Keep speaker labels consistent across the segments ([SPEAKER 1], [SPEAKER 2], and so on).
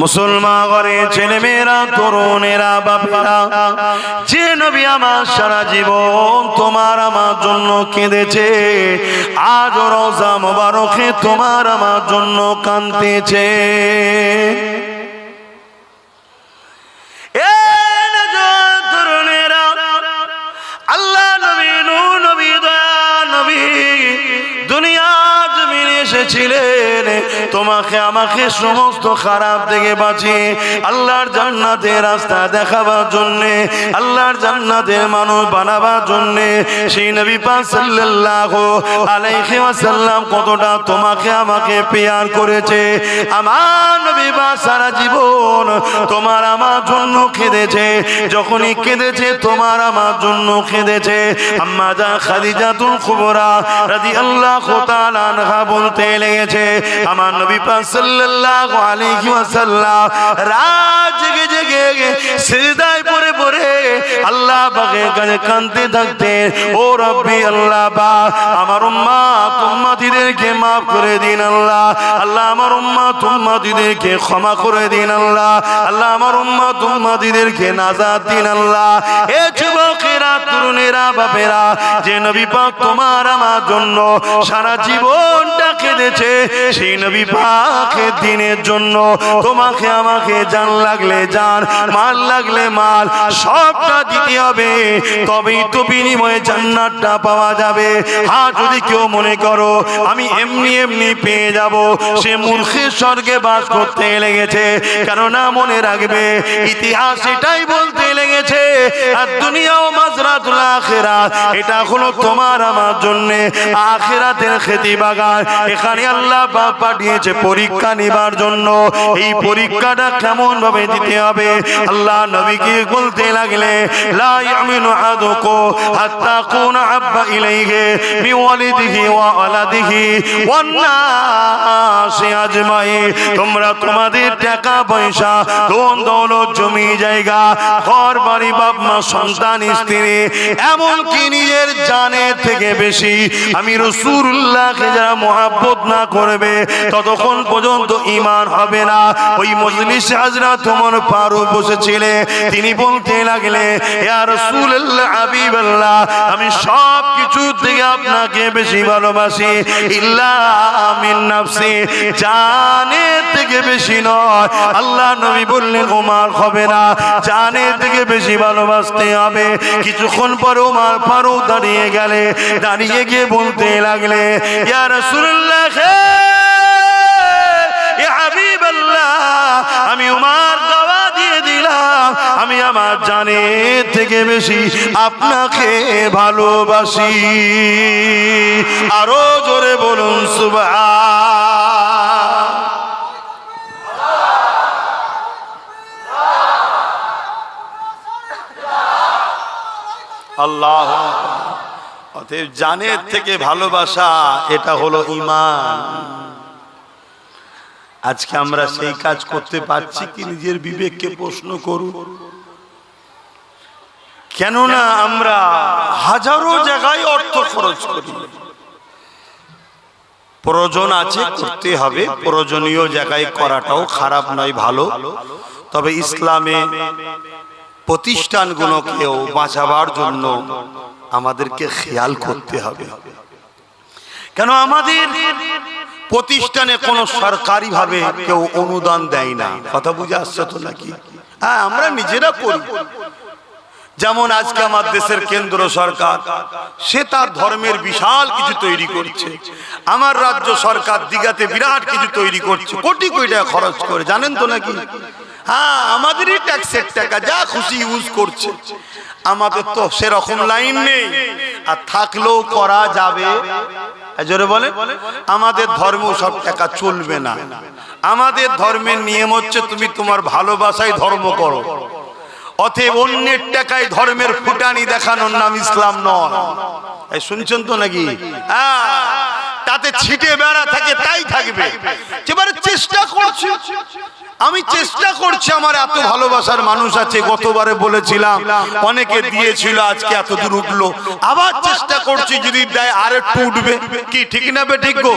[SPEAKER 1] মুসলমান ঘরে ছেলে মেয়েরা, তরুণেরা, বাপেরা, যে নবী আমার সারা জীবন তোমার আমার জন্য কেঁদেছে, আজ রোজা মোবারকে তোমার আমার জন্য কাঁদতেছে। এসেছিলেন। তোমাকে আমাকে সমস্ত খারাপ থেকে বাঁচিয়ে আল্লাহর জান্নাতের রাস্তা দেখাবার জন্য, আল্লাহর জান্নাতের মানুষ বানাবার জন্য সেই নবী পাক সাল্লাল্লাহু আলাইহি ওয়াসাল্লাম কতটা তোমাকে আমাকে পেয়ার করেছে। আমার নবী পাক সারা জীবন তোমার আমার জন্য কেঁদেছে, যখনই কেঁদেছে তোমার আমার জন্য খাদিজাতুল বলতে লেগেছে, আমার নবী সাল্লাল্লাহু আলাইহি ওয়াসাল্লাম রাত জেগে জেগে সিজদায় পড়ে পড়ে আল্লাহ থাকতে, ও রব্বি আল্লাহ বা আমার উম্মা মাফ করে দিন আল্লাহ আল্লাহ আমার উম্মা উম্মতিদেরকে ক্ষমা করে দিন আল্লাহ আল্লাহ আমার উম্মা উম্মতিদেরকে নাজাত দিন আল্লাহ। এ যুবকেরা তরুণেরা, বাপেরা, যে নবী পাক তোমার আমার জন্য সারা জীবনটা কেঁদেছে, সেই নবী পাকের দিনের জন্য তোমাকে আমাকে জান লাগলে জান, মাল লাগলে মাল, সবটা দিতে হবে। তবেই তো বিনিময়ে জান্নাতটা পাওয়া যাবে। হ্যাঁ যদি কেউ মনে করো, আমি এমনি এমনি পেয়ে যাব, সে মূর্খের স্বর্গে বাস করতে লেগেছে, কেননা মনে রাখবে, ইতিহাস এটাই বলতে লেগেছে, আর দুনিয়াও মাজরাতুল আখিরাত, এটা হলো তোমার আমার জন্য আখিরাতের বাগান এখানে আল্লাহ পাক পাঠিয়েছে পরীক্ষা নিবার জন্য। এই পরীক্ষাটা কেমন ভাবে দিতে হবে? আল্লাহ নবীকে বলতে লাগলে, লা ইয়ামিনু হাত্তা আব্বা ইলাইহি ওয়া নাসি আজমাইন। তোমরা তোমাদের টাকা পয়সা জমি জায়গা ঘর বাড়ি বাপ মা সন্তান, স্ত্রী এমনকি নিজের জানের থেকে বেশি আমি রসুল্লাহকে যারা মহাব্বত না করবে, ততক্ষণ পর্যন্ত ইমান হবে না। ওই মজলিস হাজরা তোমার পারু বসেছিলে তিনি বলতে লাগলে আমি সব কিছু আপনাকে বেশি ভালোবাসি। ইল্লা নাফসি। জানের থেকে বেশি নয়। আল্লাহ নবী বললেন ওমার হবে না। জানের থেকে বেশি ভালোবাসতে হবে। কিছুক্ষণ পর ওমার ফারুক দাঁড়িয়ে গেলে, দাঁড়িয়ে গিয়ে বলতে লাগলে, ইয়া রাসূলুল্লাহ আমি উমার আমি আমার জানের থেকে বেশি আপনাকে ভালোবাসি। আরও জোরে বলুন, সুবহান। আল্লাহ। অতএব জানের থেকে ভালোবাসা, এটা হলো ইমান আজকে আমরা সেই কাজ করতে পারছি কি নিজের বিবেককে প্রশ্ন করুন? কেননা আমরা হাজারো জায়গায় অর্থ খরচ করি। প্রয়োজন আছে, করতে হবে। প্রয়োজনীয় জায়গায় করাটাও খারাপ নয়, ভালো। তবে ইসলামে প্রতিষ্ঠানগুলোকেও বাঁচাবার জন্য আমাদেরকে খেয়াল করতে হবে। কেন আমাদের প্রতিষ্ঠানে কোনো সরকারি ভাবে কেউ অনুদান দেয় না? কথা বুঝে আসছে তো নাকি? হ্যাঁ আমরা নিজেরা করি। যেমন আজকে আমার দেশের কেন্দ্র সরকার, সে তার ধর্মের বিশাল কিছু তৈরি করছে। আমার রাজ্য সরকার দিঘাতে বিরাট কিছু তৈরি করছে, কোটি কোটি টাকা খরচ করে, জানেন তো নাকি? হ্যাঁ আমাদেরই ট্যাক্সের টাকা, যা খুশি ইউজ করছে। আমাদের তো সেরকম লাইন নেই। আর থাকলেও করা যাবে। জোরে বলে, আমাদের ধর্ম সব টাকা চলবে না। আমাদের ধর্মের নিয়ম হচ্ছে তুমি তোমার ভালোবাসায় ধর্ম করো। অতএব অন্যের টাকায় ধর্মের ফুটানি দেখানোর নাম ইসলাম নয়। শুনছেন তো নাকি? হ্যাঁ। তাতে ছিটে বেড়া থাকে তাই থাকবে। এবারে চেষ্টা করছি আমি চেষ্টা করছি আমার এত ভালোবাসার মানুষ আছে গতবারে বলেছিলাম অনেকে দিয়েছিল আজকে এত দূর উঠল। আবার চেষ্টা করছি যদি দেয় আর একটু উঠবে। কি ঠিক না বে ঠিক গো?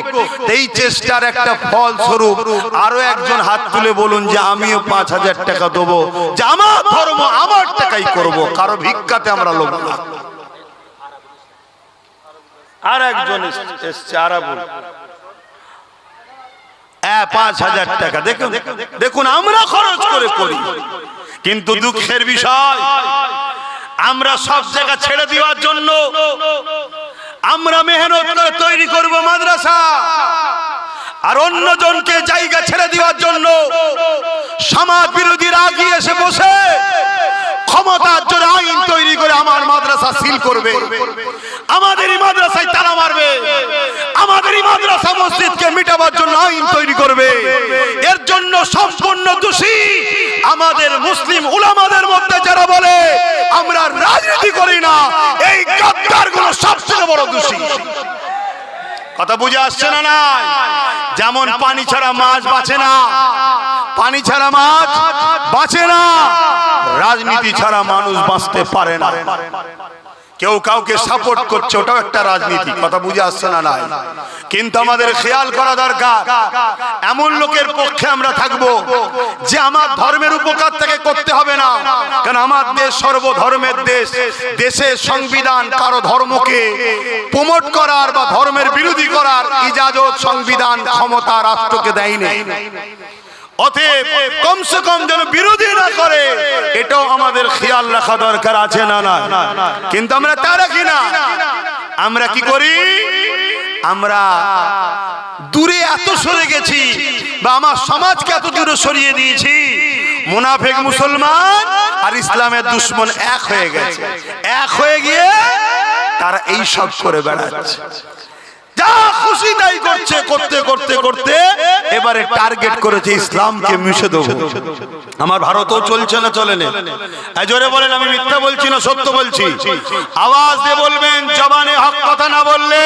[SPEAKER 1] এই চেষ্টার একটা ফল স্বরূপ। আরও একজন হাত তুলে বলুন যে আমিও পাঁচ হাজার টাকা দেবো। যে আমার ধর্ম আমার টাকাই করব কারও ভিক্ষাতে আমরা লোক না। আর একজন এস- এসছে, আরাবুল। পাঁচ হাজার টাকা, দেখুন দেখুন, আমরা খরচ করে করি। কিন্তু দুঃখের বিষয়, আমরা সব জায়গা ছেড়ে দেওয়ার জন্য আমরা মেহনত করে তৈরি করব মাদ্রাসা। আর অন্যজনকে জায়গা ছেড়ে দেওয়ার জন্য সমাজ বিরোধীরা এসে বসে ক্ষমতার জন্য আইন তৈরি করে আমার মাদ্রাসা সিল করবে। আমাদেরই মাদ্রাসায় তালা মারবে। আমাদেরই মাদ্রাসা মসজিদকে মিটাবার জন্য আইন তৈরি করবে। এর জন্য সম্পূর্ণ দোষী আমাদের মুসলিম উলামাদের মধ্যে যারা বলে, আমরা রাজনীতি করি না, এই গাদ্দারগুলো সবচেয়ে বড় দোষী। কথা বুঝে আসছে না না যেমন পানি ছাড়া মাছ বাঁচে না পানি ছাড়া মাছ বাঁচে না। রাজনীতি ছাড়া মানুষ বাঁচতে পারে না। কেউ কাউকে সাপোর্ট করছে, ওটাও একটা রাজনীতি, কথা বুঝে আসছে না নাই? কিন্তু আমাদের খেয়াল করা দরকার, এমন লোকের পক্ষে আমরা থাকব যে আমার ধর্মের উপকার থেকে করতে হবে না। কারণ আমার দেশ সর্বধর্মের দেশ, দেশের সংবিধান কারও ধর্মকে প্রমোট করার বা ধর্মের বিরোধী করার ইজাজত, সংবিধান, ক্ষমতা রাষ্ট্রকে দেয়নি। অতএব কমসে কম যেন বিরোধী না করে। এটাও আমাদের খেয়াল রাখা দরকার, আছে না না কিন্তু আমরা তা রাখি না আমরা কি করি? আমরা দূরে এত সরে গেছি বা আমার সমাজকে এত দূরে সরিয়ে দিয়েছি। মুনাফেক মুসলমান আর ইসলামের দুশ্মন এক হয়ে গেছে। এক হয়ে গিয়ে তারা এই সব করে বেড়াচ্ছে। করতে করতে করতে, এবারে টার্গেট ইসলামকে মিশে আমার ভারতও চলছে না, চলে বলেন, আমি মিথ্যা বলছি না, সত্য বলছি। আওয়াজ জবানে কথা না বললে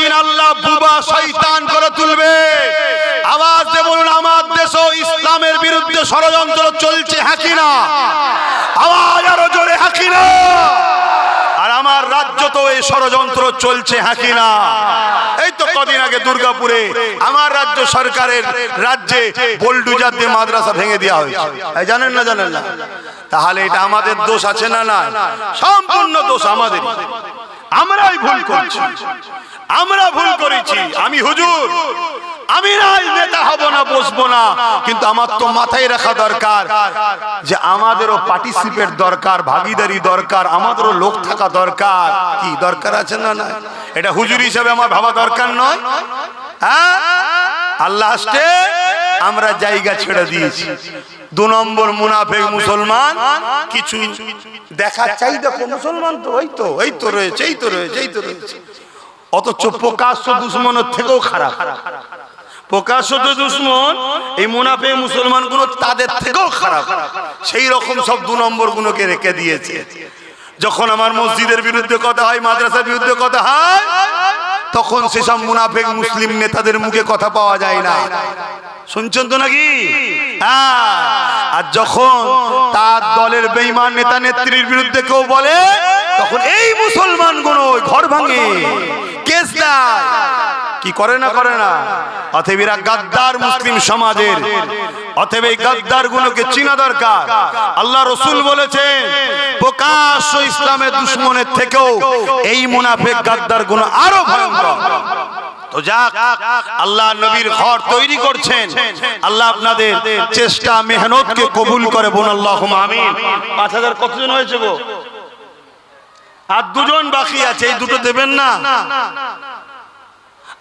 [SPEAKER 1] দিন করে তুলবে। আওয়াজ দিয়ে বলুন, আমার দেশও ইসলামের বিরুদ্ধে ষড়যন্ত্র চলছে না? আওয়াজ আরও জোরে আমার এই ষড়যন্ত্র চলছে হাকিনা এই তো কদিন আগে দুর্গাপুরে আমার রাজ্য সরকারের রাজ্যে বোল্ডুজার দিয়ে মাদ্রাসা ভেঙে দেওয়া হয়েছে। জানেন না জানেন না? তাহলে এটা আমাদের দোষ আছে না না সম্পূর্ণ দোষ আমাদের। আমরাই ভুল করছি। আমরা ভুল করেছি। আমি হুজুর। আমি নাই নেতা হব না, বসবো না। কিন্তু আমার তো মাথায় রাখা দরকার যে আমাদেরও পার্টিসিপেট দরকার, ভাগিদারি দরকার, আমাদেরও লোক থাকা দরকার। কি দরকার আছে না না এটা হুজুর হিসেবে আমার ভাবা দরকার নয়। হ্যাঁ? আল্লাহ আসতে আমরা জায়গা ছেড়ে দিয়েছি। দু নম্বর মুনাফেক মুসলমান, কিছু দেখা চাই দেখো মুসলমান তো ওই তো, এই তো রয়েছে, এই তো রয়েছে, এই তো রয়েছে। অথচ প্রকাশ্য দুশ্মনের থেকেও খারাপ। প্রকাশ্য তো দুশ্মন এই মুনাফে মুসলমানগুলো তাদের থেকেও খারাপ। সেই রকম সব দু নম্বর গুলোকে রেখে দিয়েছে। যখন আমার মসজিদের বিরুদ্ধে কথা হয় মাদ্রাসার বিরুদ্ধে কথা হয় তখন সেসব মুনাফেক মুসলিম নেতাদের মুখে কথা পাওয়া যায় না। শুনছেন তো নাকি? হ্যাঁ। আর যখন তার দলের বেইমান নেতা নেত্রীর বিরুদ্ধে কেউ বলে তখন এই মুসলমানগুলো ঘর ভাঙে। কি করে না করে না? অতএব গাদ্দার মুসলিম সমাজের। অতএব এই গাদ্দার গুলোকে চিনা দরকার। আল্লাহ রসুল বলেছেন, প্রকাশ্য ইসলামের দুশ্মনের থেকেও এই মুনাফেক গাদ্দারগুলো আরও ভয়ঙ্কর। আল্লাহ নবীর ঘর তৈরি করছেন। আল্লাহ আপনাদের চেষ্টা, মেহনতকে কবুল করে আর দুজন বাকি আছে, এই দুটো দেবেন না?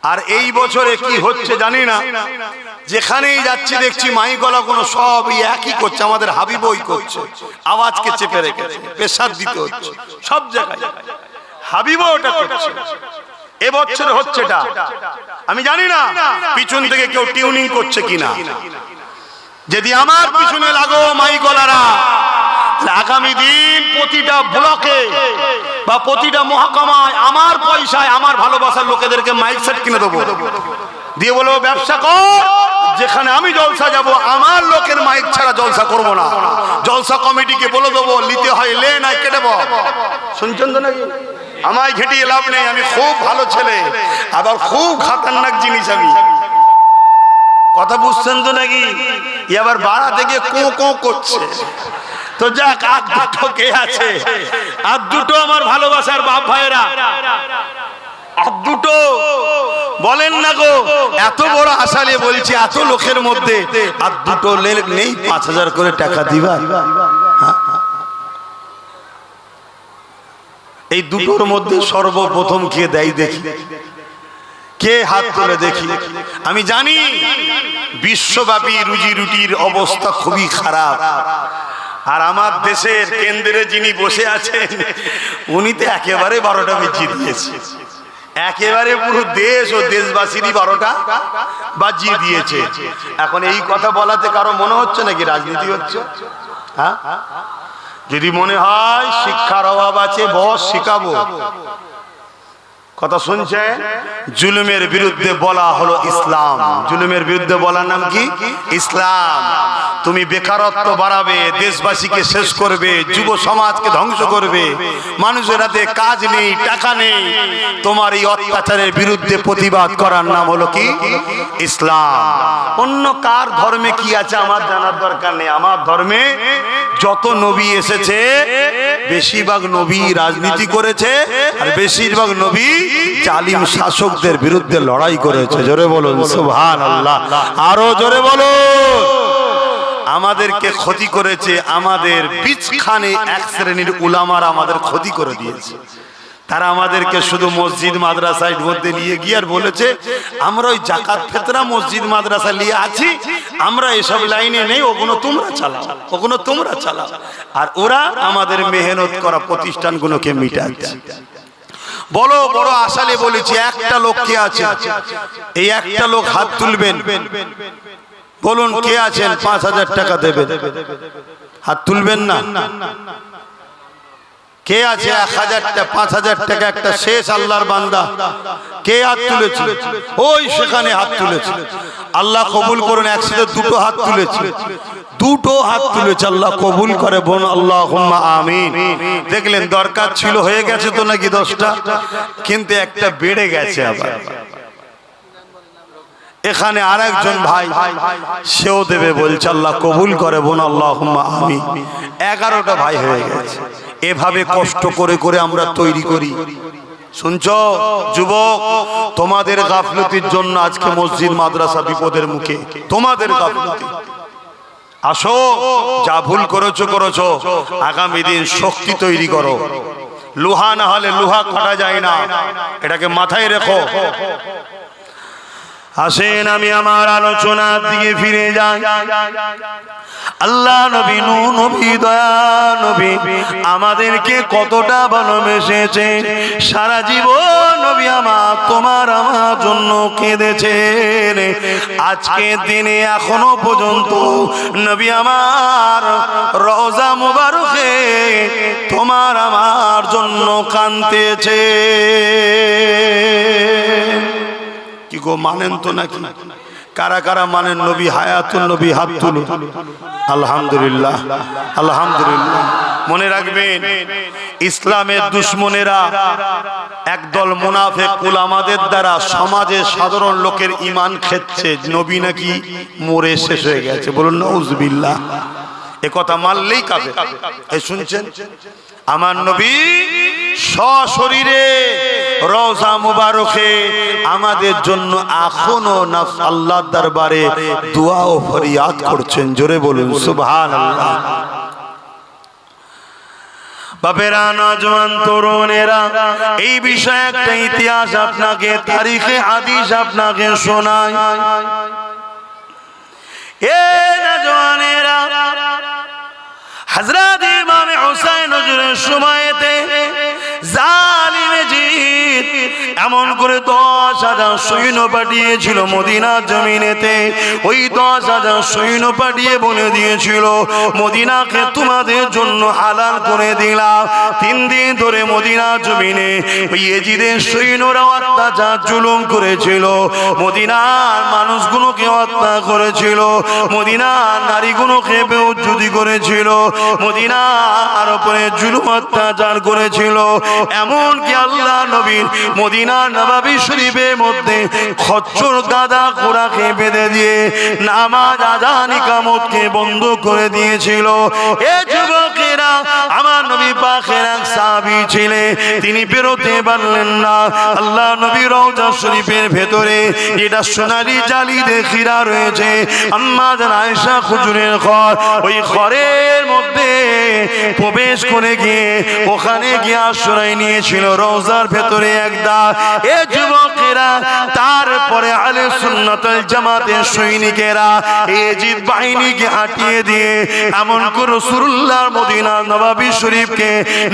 [SPEAKER 1] আর এই বছরে কি হচ্ছে জানি না। যেখানেই যাচ্ছি দেখছি মাই গলা কোনো সব একই করছে, আমাদের হাবিবই করছে। আওয়াজকে চেপে রেখেছে পেশার দিতে হচ্ছে, সব জায়গায়। হাবিবও ওটা করছে। এবছর হচ্ছে এটা আমি জানি না পিছন থেকে কেউ টিউনিং করছে কিনা। যদি আমার পিছনে লাগো মাই গলারা
[SPEAKER 2] তাহলে আগামী দিন প্রতিটা ব্লকে বা প্রতিটা মহকুমায় আমার পয়সায়, আমার ভালোবাসার লোকেদেরকে মাইক সেট কিনে দেবো। দিয়ে বলব, ব্যবসা কর, যেখানে আমি জলসা যাব, আমার লোকের মাইক ছাড়া জলসা করব না। জলসা কমিটিকে বলে দেবো, নিতে হয়, লে নাই, কেটে শুনছেন তো নাকি? আমায় ঘেটিয়ে লাভ নেই, আমি খুব ভালো ছেলে, আবার খুব খাতারনাক জিনিস আমি।
[SPEAKER 1] কথা বুঝছেন তো নাকি? ই আবার বাড়া থেকে কো কো করছে।
[SPEAKER 2] তো যাক আর দুটো কে আছে? আর দুটো আমার ভালোবাসার বাপ ভাইয়েরা।
[SPEAKER 1] আর দুটো বলেন না গো, এত বড় আশা নিয়ে বলছি, এত লোকের মধ্যে। আর দুটো নেই, পাঁচ হাজার করে টাকা দিবা? এই দুটোর মধ্যে সর্বপ্রথম কে দেয় দেখি। কে হাত তুলে দেখি? আমি জানি, বিশ্বব্যাপী রুজি রুটির অবস্থা খুবই খারাপ। আর আমার দেশের কেন্দ্রে যিনি বসে আছেন, উনি তো একেবারে বারোটা বেজিয়ে দিয়েছে। একেবারে পুরো দেশ ও দেশবাসীরই বারোটা বাজিয়ে দিয়েছে। এখন এই কথা বলাতে কারও মনে হচ্ছে নাকি রাজনীতি হচ্ছে? হ্যাঁ? যদি মনে হয় শিক্ষার অভাব আছে, বস শিখাবো। কথা শুনছে জুলুমের বিরুদ্ধে বলা হলো ইসলাম। জুলুমের বিরুদ্ধে বলার নাম কি? ইসলাম। তুমি বেকারত্ব বাড়াবে, দেশবাসীকে শেষ করবে, যুব সমাজকে ধ্বংস করবে, মানুষের হাতে কাজ নেই, টাকা নেই। তোমার এই অত্যাচারের বিরুদ্ধে প্রতিবাদ করার নাম হলো কি? ইসলাম। অন্য কার ধর্মে কি আছে আমার জানার দরকার নেই। আমার ধর্মে যত নবী এসেছে, বেশিরভাগ নবী রাজনীতি করেছে, আর বেশিরভাগ নবী জালিম শাসকদের বিরুদ্ধে লড়াই করেছে। জোরে বলুন সুবহান আল্লাহ আরও জোরে বলুন। আমাদেরকে ক্ষতি করেছে আমাদের বিচখানে এক শ্রেণির উলামার আমাদের ক্ষতি করে দিয়েছে। তারা আমাদেরকে শুধু মসজিদ মাদ্রাসায় মধ্যে নিয়ে গিয়ে আর বলেছে আমরা ওই জাকাত ফেতরা মসজিদ মাদ্রাসা নিয়ে আছি আমরা এসব লাইনে নেই ওগুলো তোমরা চালাও ওগুলো তোমরা চালাও। আর ওরা আমাদের মেহনত করা প্রতিষ্ঠানগুলোকে মিটাচ্ছে বলো বড় আশালে বলেছি একটা লোক কে আছে? এই একটা লোক হাত তুলবেন। বলুন, কে আছেন? পাঁচ হাজার টাকা দেবেন। হাত তুলবেন না? কে আছে এক হাজার পাঁচ হাজার টাকা? একটা শেষ আল্লাহর বান্দা। কে হাত তুলেছে? ওই সেখানে হাত তুলেছে। আল্লাহ কবুল করুন, একসাথে দুটো হাত তুলেছে। দুটো হাত তুলেছে, আল্লাহ কবুল করে বোন আল্লাহ আমিন। দেখলেন দরকার ছিল, হয়ে গেছে তো নাকি দশটা? কিন্তু একটা বেড়ে গেছে আবার। এখানে আর একজন ভাই, সেও দেবে বলছে, আল্লাহ কবুল করে বোন আল্লাহ আমি এগারোটা ভাই হয়ে গেছে। এভাবে কষ্ট করে করে আমরা তৈরি করি। শুনছ, যুবক, তোমাদের গাফলতির জন্য আজকে মসজিদ, মাদ্রাসা বিপদের মুখে। তোমাদের গাফলতি। আসো, যা ভুল করেছ করেছ। আগামী দিন শক্তি তৈরি করো। লোহা না হলে লোহা কাটা যায় না। এটাকে মাথায় রেখো। আসেন, আমি আমার আলোচনার দিকে ফিরে যাই। আল্লাহ নবী নু নবী, দয়া নবী, আমাদেরকে কতটা ভালোবেসেছে। সারা জীবন নবী আমার, তোমার আমার জন্য কেঁদেছেন। আজকে দিনে এখনও পর্যন্ত নবী আমার রওজা মুবারকে তোমার আমার জন্য কানতেছে কি গো, মানেন তো নাকি? কারা কারা মানেন নবী হায়াতুল নবী হাত তুলুন আলহামদুলিল্লাহ আলহামদুলিল্লাহ। মনে রাখবেন, ইসলামের দুশ্মনেরা একদল মুনাফেক আমাদের দ্বারা সমাজে সাধারণ লোকের ইমান খেচ্ছে, নবী নাকি মরে শেষ হয়ে গেছে। বলুন, নউজবিল্লাহ। এ কথা মানলেই কাফে এই শুনছেন? আমার নবী সশরীরে রওজা মুবারকে আমাদের জন্য এখনও না আল্লাহর দরবারে দোয়া ও ফরিয়াদ করছেন। জোরে বলুন, সুবহানাল্লাহ। বাপেরা, নজওয়ান, তরুণেরা, এই বিষয়ে একটা ইতিহাস আপনাকে, তারিখে হাদিস আপনাকে শোনায় এ নজওয়ানেরা হজরত ইমাম হুসাইন হুজুরের সময়তে যা এমন করে দশ হাজার সৈন্য পাঠিয়েছিল মদিনা জমিনেতে। ওই দশ হাজার সৈন্য পাঠিয়ে বলে দিয়েছিল, মদিনাকে তোমাদের জন্য হালাল করে দিলাম। তিন দিন ধরে মদিনা জমিনে ওই এজিদের সৈন্যরা অত্যাচার, জুলুম করেছিল। মদিনার মানুষগুলোকে হত্যা করেছিল। মদিনার নারীগুলোকে বেউজ্জুদি করেছিল। মদিনার উপরে জুলুম অত্যাচার করেছিল। এমনকি আল্লাহ নবীন মদিনা নবাবী শরীফের মধ্যে খচ্চর গাদা ঘোড়াকে বেঁধে দিয়ে নামাজ আজানি কামতকে বন্ধ করে দিয়েছিল। এ যুবকেরা আমার নবী পাখের এক সাহাবী ছিলেন, তিনি বেরোতে পারলেন না। আল্লাহ নবী রওজা শরীফের ভেতরে যেটা সোনালি জালি দেখিরা রয়েছে। আম্মা আয়েশা খুজুরের ঘর, ওই ঘরের মধ্যে প্রবেশ করে গিয়ে ওখানে গিয়ে আশ্রয় নিয়েছিল রওজার ভেতরে একদা এ যুবকেরা তারপরে আলে সুন্নাতুল সৈনিকেরা এজিদ বাহিনীকে হাঁটিয়ে দিয়ে, এমন করে মদিনা নবাবী শরীফকে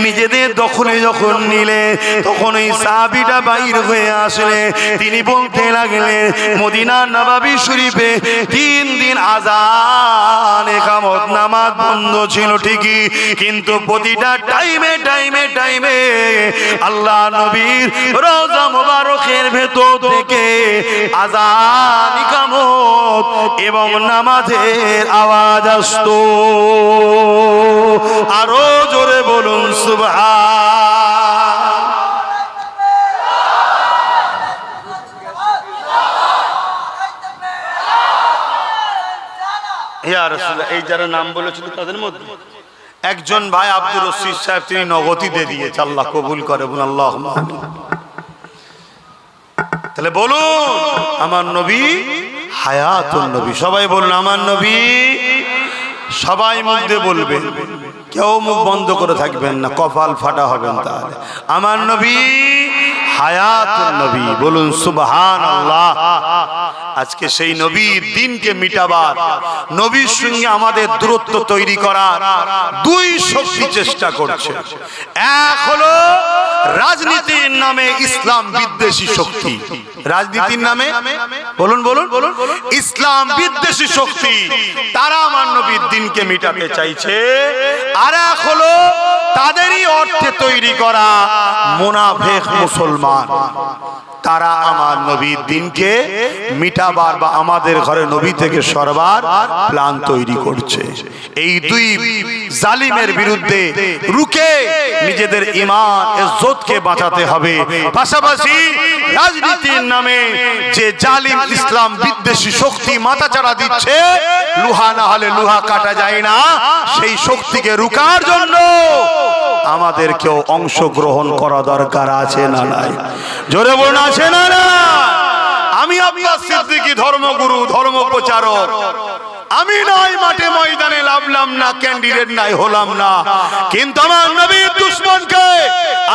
[SPEAKER 1] নিজেদের দখলে যখন নিলে, তখন সাহাবিটা বাইর হয়ে আসলে। তিনি বলতে লাগলেন, মদিনা নবাবী শরীফে তিন দিন আজান একামত নামাজ বন্ধ ছিল ঠিকই, কিন্তু প্রতিটা টাইমে টাইমে টাইমে আল্লাহ নবীর রোজা মোবারকের ভেতর থেকে এবং নামাজের আওয়াজ আসতো। আরও জোরে বলুন রাসূলুল্লাহ, এই যারা নাম বলেছিল তাদের মধ্যে একজন ভাই আব্দুর রশিদ সাহেব তিনি নগতিতে দিয়েছে আল্লাহ কবুল করে বলুন আল্লাহ তাহলে বলুন, আমার নবী হায়াতুন নবী। সবাই বলুন, আমার নবী সবাই মুখ দিয়ে বলবেন। কেউ মুখ বন্ধ করে থাকবেন না, কপাল ফাটা হবেন তাহলে। আমার নবী হায়াতুন নবী, বলুন সুবহান আজকে সেই নবীর দিনকে মিটাবার, নবীর সঙ্গে আমাদের দূরত্ব তৈরি করার দুই শক্তি চেষ্টা করছে। এক হলো রাজনীতির নামে ইসলাম বিদ্বেষী শক্তি। রাজনীতির নামে? বলুন বলুন বলুন। ইসলাম বিদ্বেষী শক্তি, তারা আমার নবীর দিনকে মিটাতে চাইছে। আর এক হলো তাদেরই অর্থে তৈরি করা মোনাফেক মুসলমান। তারা আমার নবীর দিনকে মিটাবার বা আমাদের ঘরে নবী থেকে সরবার প্ল্যান তৈরি করছে। এই দুই জালিমের বিরুদ্ধে রুকে নিজেদের ইমান ইজ্জতকে বাঁচাতে হবে। পাশাপাশি রাজনীতির নামে যে জালিম ইসলাম বিদ্বেষী শক্তি মাথাচাড়া দিচ্ছে, লোহা না হলে লোহা কাটা যায় না। সেই শক্তিকে রুকার জন্য আমাদেরকেও অংশগ্রহণ করা দরকার আছে না নাই? জোরে বলুন, আছে না না আমি আপনার সিদ্দিকি, ধর্মগুরু ধর্ম প্রচারক আমি নাই, মাঠে ময়দানে লাভলাম না ক্যান্ডিডেট নাই, হলাম না। কিন্তু আমার নবীর দুশ্মনকে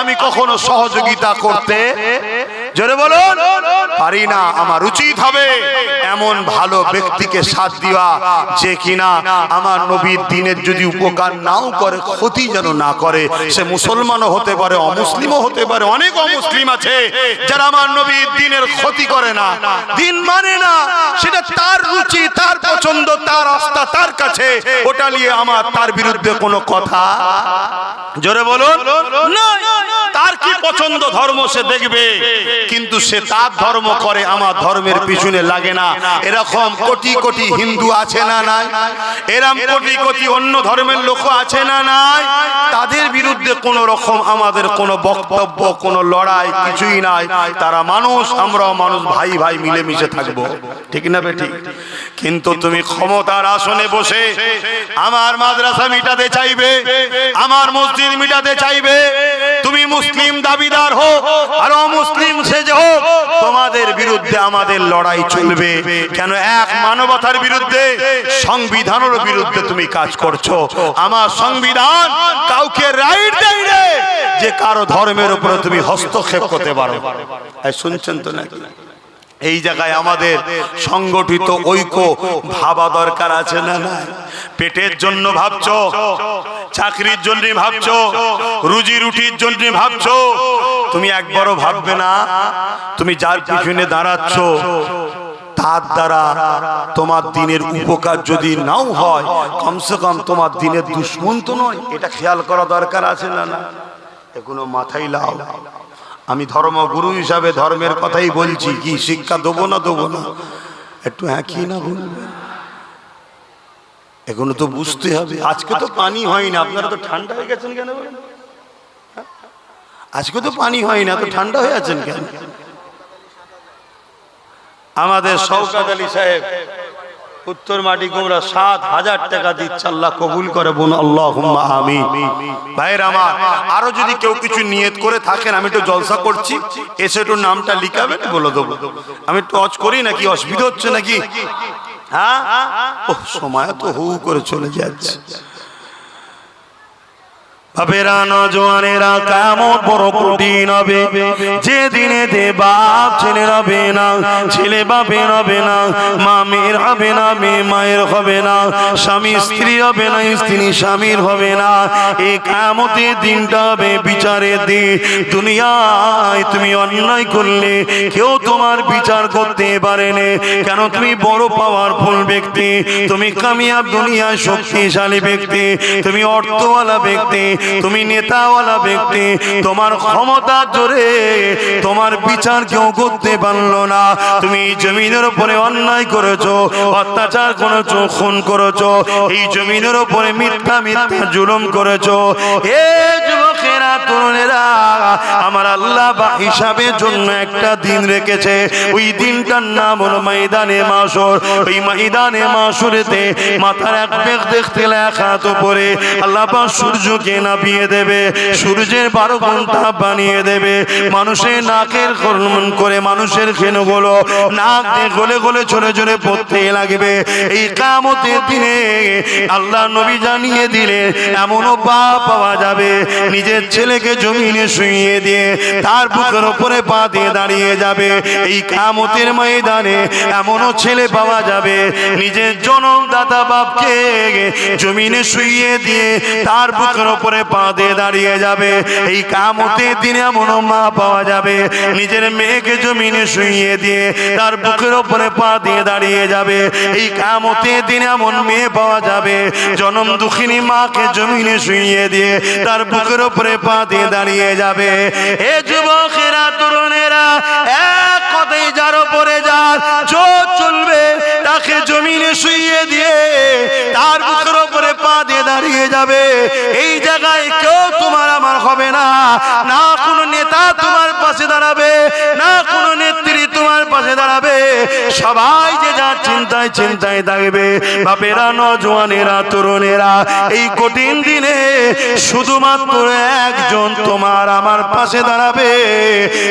[SPEAKER 1] আমি কখনো সহযোগিতা করতে, জোরে বলুন, পারি না। আমার উচিত হবে এমন ভালো ব্যক্তিকে সাথ দেওয়া যে কিনা আমার নবীর দিনের যদি উপকার নাও করে, ক্ষতি যেন না করে। সে মুসলমানও হতে পারে, অমুসলিমও হতে পারে, অনেক অমুসলিম আছে যারা আমার নবীর দিনের ক্ষতি করে না। দিন মানে না তার রুচি তার পছন্দ তার আস্থা তার কাছে ওটা নিয়ে আমার তার বিরুদ্ধে কোনো কথা জোরে বলুন। তার কি পছন্দ ধর্ম সে দেখবে কিন্তু সে তার ধর্ম করে আমার ধর্মের পিছনে লাগে না। এরকম কোটি কোটি হিন্দু আছে না নাই? কোটি কোটি অন্য ধর্মের লোক আছে না নাই? তাদের বিরুদ্ধে কোন রকম আমাদের কোনো বক্তব্য কোনো লড়াই কিছুই নাই। তারা মানুষ আমরাও মানুষ ভাই ভাই মিলেমিশে থাকব। ঠিক না বেটি কিন্তু তুমি ক্ষমতার আসনে বসে আমার মাদ্রাসা মিটাতে চাইবে আমার মসজিদ মিটাতে চাইবে। তুমি মুসলিম দাবিদার হো আর মুসলিম সেজে হোক তোমাদের বিরুদ্ধে আমাদের লড়াই চলবে। কেন এক মানবতার বিরুদ্ধে সংবিধানের বিরুদ্ধে তুমি কাজ করছ। আমার সংবিধান কাউকে রাইট দেয় যে কারও ধর্মের উপরে তুমি হস্তক্ষেপ করতে পারো। শুনছেন তো নাকি? এই জায়গায় আমাদের সংগঠিত ঐক্য ভাবা দরকার আছে না না পেটের জন্য ভাবছ? চাকরির জন্য ভাবছ? রুজি রুটির জন্য ভাবছ? তুমি একবারও ভাববে না? তুমি যার পিছনে দাঁড়াচ্ছ, তার দ্বারা তোমার দিনের উপকার যদি নাও হয়, কমসে কম তোমার দিনের দুশ্মন তো নয়। এটা খেয়াল করা দরকার আছে না না এগুলো মাথায় লাও। আমি ধর্মগুরু হিসাবে ধর্মের কথাই বলছি, কি শিক্ষা দেবো না দেবো না? একটু হ্যাঁ কি না বলবেন এগুলো তো বুঝতে হবে। আজকে তো পানি হয় না আপনারা তো ঠান্ডা হয়ে গেছেন কেন? আজকে তো পানি হয় না তো ঠান্ডা হয়ে আছেন কেন? আমাদের শওকাত আলী সাহেব উত্তর মাটি কুমড়া সাত হাজার টাকা দিচ্ছে আল্লাহ কবুল করে বোন আল্লাহ আমি ভাইয়ের আমার, আরও যদি কেউ কিছু নিয়ত করে থাকেন, আমি একটু জলসা করছি, এসে একটু নামটা লিখাবে বলে দেবো। আমি টচ করি নাকি, অসুবিধা হচ্ছে নাকি? হ্যাঁ? ও সময় তো হু করে চলে যাচ্ছে। বাপেরা নজওয়ানেরা কেমন বড় কঠিন হবে? যে দিনে দে বাপ ছেলে হবে না, ছেলে বাপের হবে না, মা মেয়ের হবে না, মেয়ে মায়ের হবে না, স্বামী স্ত্রী হবে না, স্ত্রী স্বামীর হবে না। এই কামতে দিনটা হবে বিচারের দিন। দুনিয়ায় তুমি অন্যায় করলে কেউ তোমার বিচার করতে পারেনি কেন তুমি বড় পাওয়ারফুল ব্যক্তি? তুমি কামিয়াব দুনিয়ায় শক্তিশালী ব্যক্তি। তুমি অর্থওয়ালা ব্যক্তি। তুমি নেতাওয়ালা ব্যক্তি, তোমার ক্ষমতা জোরে, তোমার বিচার কেউ করতে পারল না। তুমি জমিনের উপরে অন্যায় করেছ, অত্যাচার করেছ, খুন করেছ, এই জমিনের উপরে মিথ্যা মিথ্যা জুলুম করেছ। এ যুবকেরা, তরুণেরা, আমার আল্লাহ বা হিসাবের জন্য একটা দিন রেখেছে। ওই দিনটার নাম হলো ময়দানে মাসর ওই ময়দানে মাসুরেতে মাথার এক বেগ দেখতে লেখা তো পরে আল্লাহ সূর্যকে নামিয়ে দেবে, সূর্যের বারো ঘণ্টা বানিয়ে দেবে। মানুষের নাকের কর্মন করে মানুষের খেনুগুলো নাক দিয়ে গলে গলে চলে চলে পড়তে লাগবে। এই কামতের দিনে আল্লাহ নবী জানিয়ে দিলে এমনও বাপ পাওয়া যাবে। নিজের ছেলেকে জমিনে শুইয়ে দিয়ে তার বুকের ওপরে পা দিয়ে দাঁড়িয়ে যাবে। এই কামতের ময়দানে এমনও ছেলে পাওয়া যাবে, নিজের জনমদাতা বাপকে জমিনে শুইয়ে দিয়ে তার বুকের ওপরে পা দিয়ে দাঁড়িয়ে যাবে। এই কামতের দিনে এমনও মা পাওয়া যাবে। নিজের মেয়েকে জমিনে শুইয়ে দিয়ে তার বুকের ওপরে পা দিয়ে দাঁড়িয়ে যাবে। এই কামতের দিনে এমন মেয়ে পাওয়া যাবে। জনম দুঃখিনী মাকে জমিনে শুইয়ে দিয়ে তার বুকের ওপরে পা দিয়ে দাঁড়িয়ে যাবে। এ যুবকেরা, তরুণেরা, এক কথাই যার ওপরে যার চলবে তাকে জমিনে শুইয়ে দিয়ে তার মুখের উপরে পা দিয়ে দাঁড়িয়ে যাবে। এই জায়গায় কেউ তোমার আমার হবে না। না কোনো নেতা তোমার পাশে দাঁড়াবে, না কোনো নেত্রী পাশে দাঁড়াবে। সবাই যে যার চিন্তায় চিন্তায় থাকবে, বাপেরা, নজওয়ানেরা, তরুণেরা, এই কঠিন দিনে শুধুমাত্র একজন তোমার আমার পাশে দাঁড়াবে।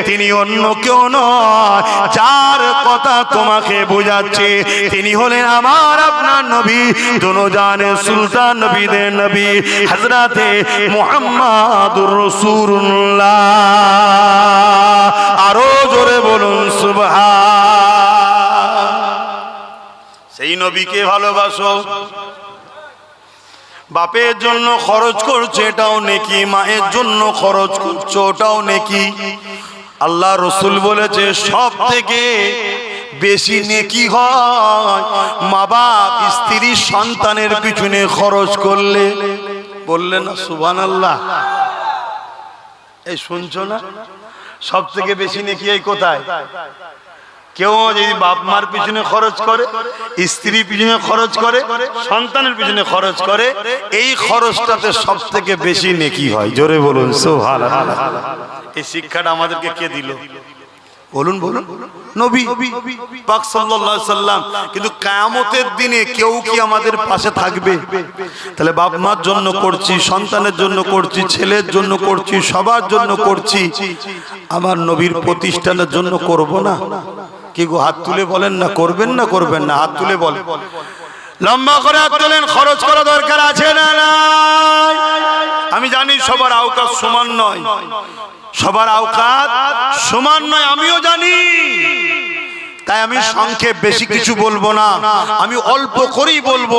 [SPEAKER 1] তিনি অন্য কেউ নয়, যার কথা তোমাকে বোঝাচ্ছে। তিনি হলেন আমার আপনার নবী দোনো জানে সুলতান নবীদের নবী হজরতে মোহাম্মদুর রসুল্লাহ আরও বলুন, সুবহান। সেই নবীকে ভালোবাসো। বাপের জন্য খরচ করছে, এটাও নেকি। মায়ের জন্য খরচ করছ, ওটাও নেকি। আল্লাহ রসুল বলেছে, সব থেকে বেশি নেকি হয় মা বাপ স্ত্রী, সন্তানের পিছনে খরচ করলে। বললেন সুবান আল্লাহ এই শুনছো না? সব থেকে বেশি নেকি এই কোথায়? কেউ যদি বাপ মার পিছনে খরচ করে স্ত্রী পিছনে খরচ করে সন্তানের পিছনে খরচ করে এই খরচটাতে সব থেকে বেশি নেকি হয়। জোরে বলুন সোহাল এই শিক্ষাটা আমাদেরকে কে দিল? বলুন বলুন। নবী, পাক সাল্লাল্লাহু আলাইহি সাল্লাম। কিন্তু কিয়ামতের দিনে কেউ কি আমাদের পাশে থাকবে? তাহলে বাপ মার জন্য করছি, সন্তানের জন্য করছি, ছেলের জন্য করছি, সবার জন্য করছি। আমার নবীর প্রতিষ্ঠানের জন্য করব না? কি গো, হাত তুলে বলেন না, করবেন না করবেন না, হাত তুলে বলেন। লম্বা করে হাত তোলেন, খরচ করা দরকার আছে না আমি জানি সবার আওকাত সমান নয়। সবার আওকাত সমান নয় আমিও জানি। তাই আমি সংক্ষেপ বেশি কিছু বলব না। আমি অল্প করেই বলব।